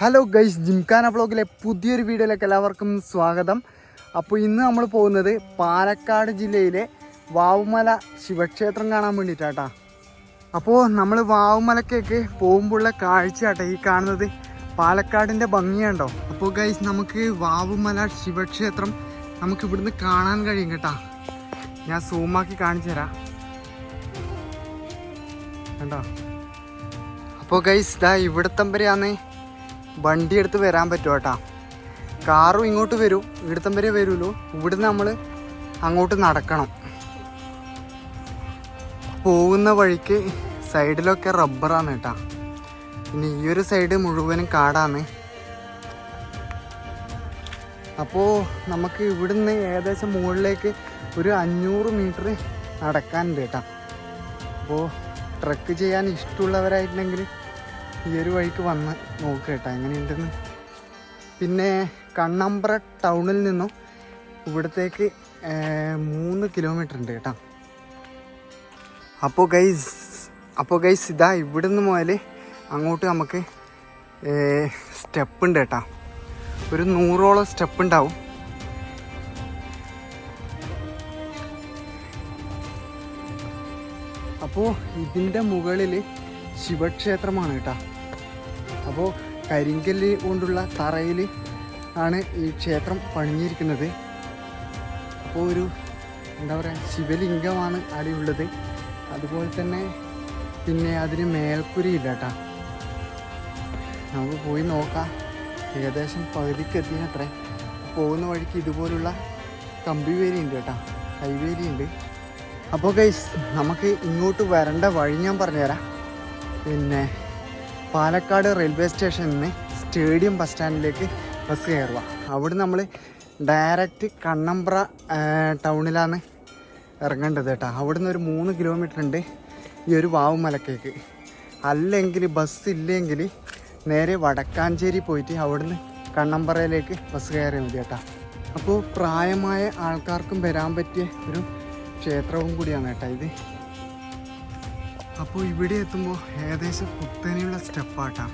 Hello guys gymkhana ബ്ലോഗിലെ പുതിയൊരു വീഡിയോയിലേക്ക് എല്ലാവർക്കും സ്വാഗതം. അപ്പോൾ ഇന്ന് നമ്മൾ പോകുന്നത് പാലക്കാട് ജില്ലയിലെ വാവുമല ശിവക്ഷേത്രം കാണാൻ വേണ്ടിയിട്ടാട്ടാ. അപ്പോൾ നമ്മൾ വാവുമലക്കേക്ക് പോകുമ്പോഴുള്ള കാഴ്ചയാട്ടെ ഈ കാണുന്നത്. പാലക്കാടിന്റെ ഭംഗിയുണ്ടോ അപ്പോൾ ഗൈസ് നമുക്ക് വാവുമല ശിവക്ഷേത്രം നമുക്ക് ഇവിടുന്ന് കാണാൻ കഴിയും കേട്ടാ. ഞാൻ സൂമാക്കി കാണിച്ചു തരാം. കണ്ടോ? അപ്പോൾ ഗൈസ് ദാ ഇവിടുത്തെ വരെയാന്ന് വണ്ടി എടുത്ത് വരാൻ പറ്റും കേട്ടാ. കാറും ഇങ്ങോട്ട് വരും ഇവിടുത്തെ വരെ വരുമല്ലോ ഇവിടുന്ന് നമ്മൾ അങ്ങോട്ട് നടക്കണം. പോകുന്ന വഴിക്ക് സൈഡിലൊക്കെ റബ്ബറാണ് കേട്ടാ. പിന്നെ ഈ ഒരു സൈഡ് മുഴുവനും കാടാണ്. അപ്പോൾ നമുക്ക് ഇവിടുന്ന് ഏകദേശം മുകളിലേക്ക് ഒരു അഞ്ഞൂറ് മീറ്റർ നടക്കാനുണ്ട് കേട്ടാ. അപ്പോൾ ട്രക്ക് ചെയ്യാൻ ഇഷ്ടമുള്ളവരായിട്ടുണ്ടെങ്കിൽ ഈ ഒരു വഴിക്ക് വന്ന് നോക്കുക കേട്ടോ എങ്ങനെയുണ്ടെന്ന്. പിന്നെ കണ്ണമ്പ്ര ടൗണിൽ നിന്നും ഇവിടത്തേക്ക് മൂന്ന് കിലോമീറ്റർ ഉണ്ട് കേട്ടോ. അപ്പോൾ ഗൈസ് അപ്പോൾ ഗൈസ് ഇതാ ഇവിടുന്ന് മുതൽ അങ്ങോട്ട് നമുക്ക് സ്റ്റെപ്പ് ഉണ്ട് കേട്ടോ. ഒരു നൂറോളം സ്റ്റെപ്പ് ഉണ്ടാവും. അപ്പോൾ ഇതിന്റെ മുകളിൽ ശിവക്ഷേത്രമാണ് കേട്ടോ. അപ്പോൾ കരിങ്കല്ല് കൊണ്ടുള്ള തറയിൽ ആണ് ഈ ക്ഷേത്രം പണിഞ്ഞിരിക്കുന്നത്. അപ്പോൾ ഒരു എന്താ പറയുക ശിവലിംഗമാണ് അടിയുള്ളത്. അതുപോലെ തന്നെ പിന്നെ അതിന് മേൽക്കുരിയില്ല കേട്ടോ. നമുക്ക് പോയി നോക്കാം. ഏകദേശം പകുതിക്ക് എത്തിയത്രേ. പോകുന്ന വഴിക്ക് ഇതുപോലുള്ള കമ്പി വേലിയുണ്ട് കേട്ടോ. കൈവേലിയുണ്ട് അപ്പോൾ ഗൈസ് നമുക്ക് ഇങ്ങോട്ട് വരേണ്ട വഴി ഞാൻ പറഞ്ഞുതരാം. പിന്നെ പാലക്കാട് റെയിൽവേ സ്റ്റേഷനിൽ നിന്ന് സ്റ്റേഡിയം ബസ് സ്റ്റാൻഡിലേക്ക് ബസ് കയറുക. അവിടെ നമ്മൾ ഡയറക്റ്റ് കണ്ണമ്പ്ര ടൗണിലാണ് ഇറങ്ങേണ്ടത് കേട്ടോ. അവിടെ നിന്ന് ഒരു മൂന്ന് കിലോമീറ്റർ ഉണ്ട് ഈ ഒരു വാവുമലക്കേക്ക് അല്ലെങ്കിൽ ബസ് ഇല്ലെങ്കിൽ നേരെ വടക്കാഞ്ചേരി പോയിട്ട് അവിടുന്ന് കണ്ണമ്പറയിലേക്ക് ബസ് കയറിയാൽ മതി കേട്ടോ. അപ്പോൾ പ്രായമായ ആൾക്കാർക്കും വരാൻ പറ്റിയ ഒരു ക്ഷേത്രവും കൂടിയാണ് കേട്ടോ ഇത്. അപ്പോൾ ഇവിടെ എത്തുമ്പോൾ ഏകദേശം കുത്തനെയുള്ള സ്റ്റെപ്പാട്ടാ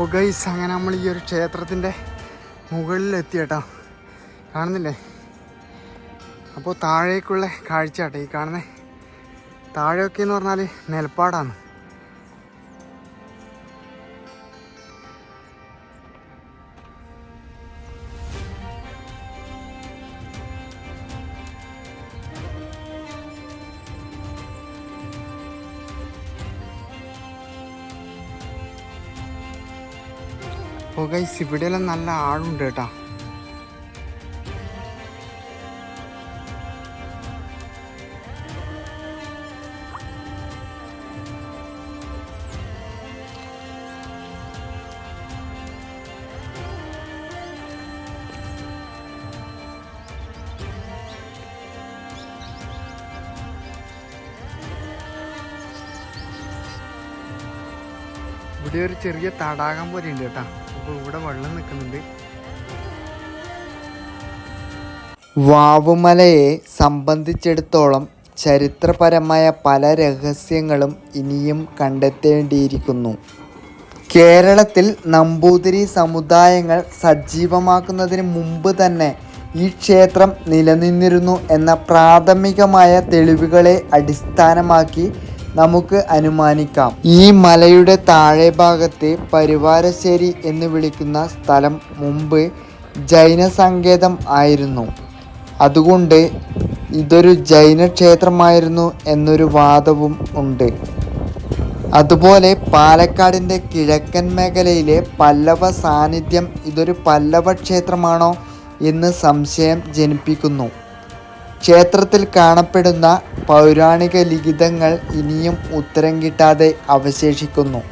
അപ്പോൾ ഗൈസ് അങ്ങനെ നമ്മൾ ഈ ഒരു ക്ഷേത്രത്തിന്റെ മുകളിലെത്തി കേട്ടോ കാണുന്നില്ലേ? അപ്പോൾ താഴേക്കുള്ള കാഴ്ച കേട്ടോ ഈ കാണുന്നത് താഴെയൊക്കെ എന്ന് പറഞ്ഞാൽ നെൽപ്പാടാണ്. അപ്പോൾ ഗൈസ് ഇവിടെയെല്ലാം നല്ല ആളുണ്ട് കേട്ടോ. ഇവിടെ ഒരു ചെറിയ തടാകം പോലെ ഉണ്ട് കേട്ടോ. അപ്പോൾ ഇവിടെ വെള്ളം നിൽക്കുന്നുണ്ട്. വാവുമലയെ സംബന്ധിച്ചിടത്തോളം ചരിത്രപരമായ പല രഹസ്യങ്ങളും ഇനിയും കണ്ടെത്തേണ്ടിയിരിക്കുന്നു. കേരളത്തിൽ നമ്പൂതിരി സമുദായങ്ങൾ സജീവമാക്കുന്നതിന് മുമ്പ് തന്നെ ഈ ക്ഷേത്രം നിലനിന്നിരുന്നു എന്ന പ്രാഥമികമായ തെളിവുകളെ അടിസ്ഥാനമാക്കി നമുക്ക് അനുമാനിക്കാം. ഈ മലയുടെ താഴെ ഭാഗത്തെ പരിവാരശ്ശേരി എന്ന് വിളിക്കുന്ന സ്ഥലം മുമ്പ് ജൈന സങ്കേതം ആയിരുന്നു. അതുകൊണ്ട് ഇതൊരു ജൈന ക്ഷേത്രമായിരുന്നു എന്നൊരു വാദവും ഉണ്ട്. അതുപോലെ പാലക്കാടിന്റെ കിഴക്കൻ മേഖലയിലെ പല്ലവ സാന്നിധ്യം ഇതൊരു പല്ലവ ക്ഷേത്രമാണോ എന്ന് സംശയം ജനിപ്പിക്കുന്നു. ക്ഷേത്രത്തിൽ കാണപ്പെടുന്ന പൗരാണിക ലിഖിതങ്ങൾ ഇനിയും ഉത്തരം കിട്ടാതെ അവശേഷിക്കുന്നു.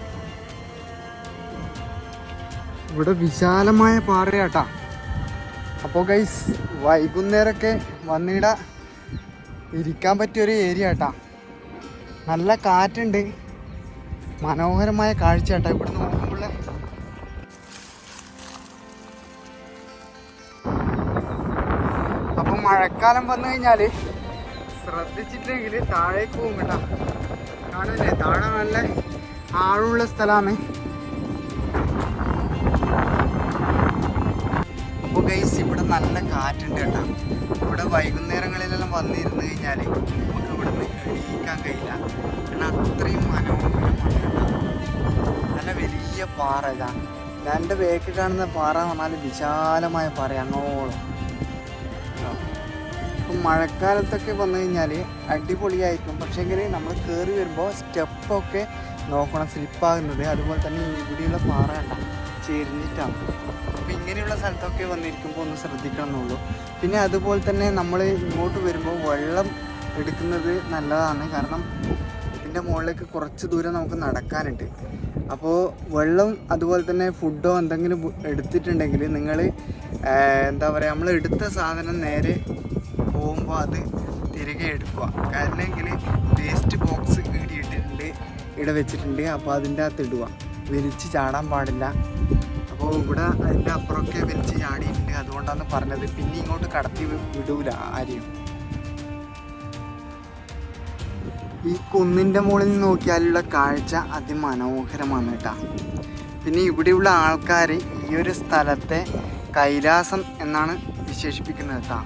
ഇവിടെ വിശാലമായ പാറയാട്ടാ. അപ്പോൾ ഗൈസ് വൈകുന്നേരമൊക്കെ വന്നിട ഇരിക്കാൻ പറ്റിയൊരു ഏരിയ ആട്ടാ. നല്ല കാറ്റുണ്ട്. മനോഹരമായ കാഴ്ച ആട്ടാ ഇവിടെ നോക്കുമ്പോൾ മഴക്കാലം വന്നു കഴിഞ്ഞാൽ ശ്രദ്ധിച്ചിട്ടില്ലെങ്കിൽ താഴേക്ക് പോകും കേട്ടോ. കാണില്ലേ താഴെ നല്ല ആഴുള്ള സ്ഥലമാണ്. അപ്പോൾ ഗൈസ് ഇവിടെ നല്ല കാറ്റുണ്ട് കേട്ടോ. ഇവിടെ വൈകുന്നേരങ്ങളിലെല്ലാം വന്നിരുന്നു കഴിഞ്ഞാൽ നമുക്ക് ഇവിടെ നിന്ന് എണീക്കാൻ കഴിയില്ല. കാരണം അത്രയും മനോഹരമാണ് നല്ല വലിയ പാറ ഇതാണ് എന്റെ ബേക്ക് കാണുന്ന പാറ എന്ന് പറഞ്ഞാൽ വിശാലമായ പാറ അങ്ങോളം. ഇപ്പം മഴക്കാലത്തൊക്കെ വന്നു കഴിഞ്ഞാൽ അടിപൊളിയായിരിക്കും. പക്ഷേങ്കിൽ നമ്മൾ കയറി വരുമ്പോൾ സ്റ്റെപ്പൊക്കെ നോക്കണം സ്ലിപ്പാകുന്നത്. അതുപോലെ തന്നെ ഇവിടെയുള്ള പാറ കണ്ട ചെരിഞ്ഞിട്ടാണ്. അപ്പോൾ ഇങ്ങനെയുള്ള സ്ഥലത്തൊക്കെ വന്നിരിക്കുമ്പോൾ ഒന്ന് ശ്രദ്ധിക്കണം എന്നുള്ളൂ പിന്നെ അതുപോലെ തന്നെ നമ്മൾ ഇങ്ങോട്ട് വരുമ്പോൾ വെള്ളം എടുക്കുന്നത് നല്ലതാണ്. കാരണം ഇതിന്റെ മുകളിലേക്ക് കുറച്ച് ദൂരം നമുക്ക് നടക്കാനുണ്ട്. അപ്പോൾ വെള്ളം അതുപോലെ തന്നെ ഫുഡോ എന്തെങ്കിലും എടുത്തിട്ടുണ്ടെങ്കിൽ നിങ്ങൾ എന്താ പറയുക നമ്മൾ എടുത്ത സാധനം നേരെ പോകുമ്പോൾ അത് തിരികെ എടുക്കുക. കാരണമെങ്കിൽ വേസ്റ്റ് ബോക്സ് ഇടിയിട്ടിട്ടുണ്ട് ഇവിടെ വെച്ചിട്ടുണ്ട്. അപ്പോൾ അതിന്റെ അകത്ത് ഇടുക. വലിച്ച് ചാടാൻ പാടില്ല. അപ്പോൾ ഇവിടെ അതിന്റെ അപ്പുറമൊക്കെ വലിച്ച് ചാടിയിട്ടുണ്ട്. അതുകൊണ്ടാണ് പറഞ്ഞത്. പിന്നെ ഇങ്ങോട്ട് കടത്തി വിടൂല ആരെയും. ഈ കുന്നിന്റെ മുകളിൽ നോക്കിയാലുള്ള കാഴ്ച അതിമനോഹരമാണ് കേട്ടോ. പിന്നെ ഇവിടെയുള്ള ആൾക്കാർ ഈ ഒരു സ്ഥലത്തെ കൈലാസം എന്നാണ് വിശേഷിപ്പിക്കുന്നത് കേട്ടോ.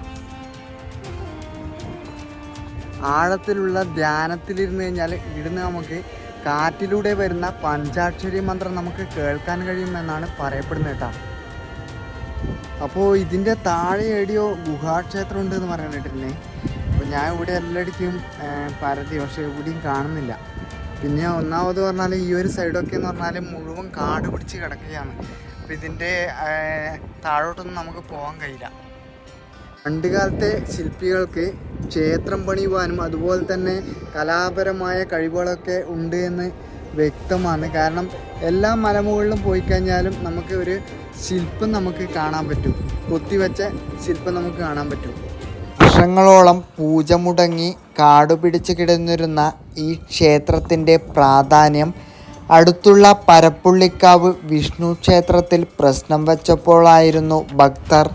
ആഴത്തിലുള്ള ധ്യാനത്തിലിരുന്ന് കഴിഞ്ഞാൽ ഇവിടുന്ന് നമുക്ക് കാറ്റിലൂടെ വരുന്ന പഞ്ചാക്ഷരി മന്ത്രം നമുക്ക് കേൾക്കാൻ കഴിയുമെന്നാണ് പറയപ്പെടുന്നത് കേട്ടോ. അപ്പോൾ ഇതിന്റെ താഴെ എടിയോ ഗുഹാക്ഷേത്രം ഉണ്ട് എന്ന് പറയാൻ അപ്പോൾ ഞാൻ ഇവിടെ എല്ലായിടത്തും പരതി പക്ഷേ എവിടെയും കാണുന്നില്ല. പിന്നെ ഒന്നാമത് പറഞ്ഞാൽ ഈ ഒരു സൈഡൊക്കെ എന്ന് പറഞ്ഞാൽ മുഴുവൻ കാട് പിടിച്ച് കിടക്കുകയാണ്. അപ്പോൾ ഇതിന്റെ താഴോട്ടൊന്നും നമുക്ക് പോകാൻ കഴിയില്ല. പണ്ട് കാലത്തെ ശില്പികൾക്ക് ക്ഷേത്രം പണിയുവാനും അതുപോലെ തന്നെ കലാപരമായ കഴിവുകളൊക്കെ ഉണ്ട് എന്ന് വ്യക്തമാണ്. കാരണം എല്ലാ മലമുകളിലും പോയി കഴിഞ്ഞാലും നമുക്ക് ഒരു ശില്പം നമുക്ക് കാണാൻ പറ്റും. കൊത്തിവെച്ച ശില്പം നമുക്ക് കാണാൻ പറ്റും. വർഷങ്ങളോളം പൂജ മുടങ്ങി കാടുപിടിച്ച് കിടന്നിരുന്ന ഈ ക്ഷേത്രത്തിന്റെ പ്രാധാന്യം അടുത്തുള്ള പരപ്പുള്ളിക്കാവ് വിഷ്ണു ക്ഷേത്രത്തിൽ പ്രശ്നം വച്ചപ്പോഴായിരുന്നു ഭക്തർ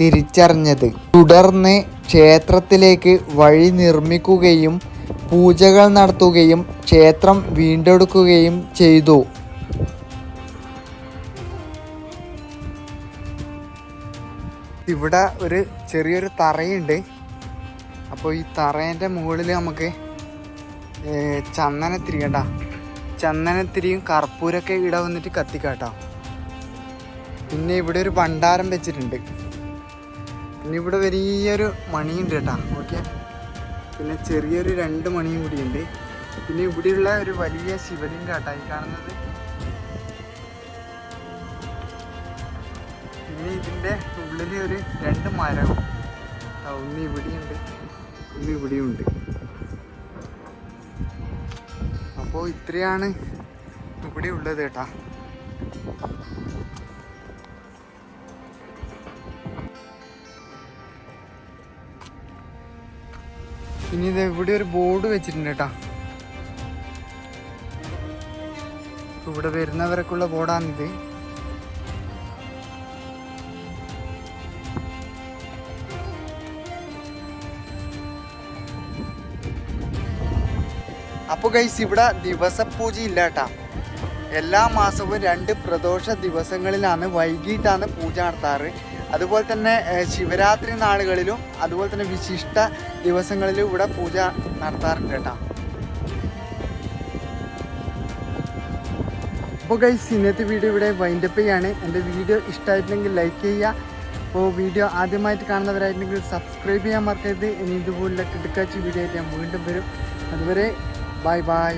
തിരിച്ചറിഞ്ഞത്. തുടർന്ന് ക്ഷേത്രത്തിലേക്ക് വഴി നിർമ്മിക്കുകയും പൂജകൾ നടത്തുകയും ക്ഷേത്രം വീണ്ടെടുക്കുകയും ചെയ്തു. ഇവിടെ ഒരു ചെറിയൊരു തറയുണ്ട്. അപ്പോൾ ഈ തറേന്റെ മുകളിൽ നമുക്ക് ചന്ദനത്തിരി കണ്ട? ചന്ദനത്തിരിയും കർപ്പൂരൊക്കെ ഇട വന്നിട്ട് കത്തിക്കാട്ടോ. പിന്നെ ഇവിടെ ഒരു ഭണ്ഡാരം വെച്ചിട്ടുണ്ട്. പിന്നെ ഇവിടെ വലിയൊരു മണിയുണ്ട് കേട്ടോ ഓക്കെ? പിന്നെ ചെറിയൊരു രണ്ട് മണിയും കൂടിയുണ്ട്. പിന്നെ ഇവിടെയുള്ള ഒരു വലിയ ശിവലിംഗം കേട്ടോ ഈ കാണുന്നത്. പിന്നെ ഇതിന്റെ ഉള്ളിൽ ഒരു രണ്ട് മരവും ഒന്ന് ഇവിടെയുണ്ട് ഒന്ന് ഇവിടെയുണ്ട്. അപ്പോൾ ഇത്രയാണ് ഇവിടെ ഉള്ളത് കേട്ടാ. ഇനി ഇത് ഇവിടെ ഒരു ബോർഡ് വെച്ചിട്ടുണ്ട് കേട്ടാ. ഇവിടെ വരുന്നവർക്കുള്ള ബോർഡാണിത്. അപ്പോൾ ഗൈസ് ഇവിടെ ദിവസപൂജ ഇല്ല കേട്ടാ. എല്ലാ മാസവും രണ്ട് പ്രദോഷ ദിവസങ്ങളിലാണ് വൈകിട്ടാണ് പൂജ നടത്താറ്. അതുപോലെ തന്നെ ശിവരാത്രി നാളുകളിലും അതുപോലെ തന്നെ വിശിഷ്ട ദിവസങ്ങളിലും ഇവിടെ പൂജ നടത്താറുണ്ട് കേട്ടോ. അപ്പോൾ ഗൈസ് ഇന്നത്തെ വീഡിയോ ഇവിടെ വൈൻഡപ്പ് ചെയ്യാണ്. എന്റെ വീഡിയോ ഇഷ്ടമായിട്ടുണ്ടെങ്കിൽ ലൈക്ക് ചെയ്യുക. അപ്പോൾ വീഡിയോ ആദ്യമായിട്ട് കാണുന്നവരായിട്ടുണ്ടെങ്കിൽ സബ്സ്ക്രൈബ് ചെയ്യാൻ മറക്കരുത്. ഇനി ഇതുപോലുള്ള കിടക്കാച്ച് വീഡിയോ ആയിട്ട് ഞാൻ വീണ്ടും വരും. അതുവരെ ബൈ ബൈ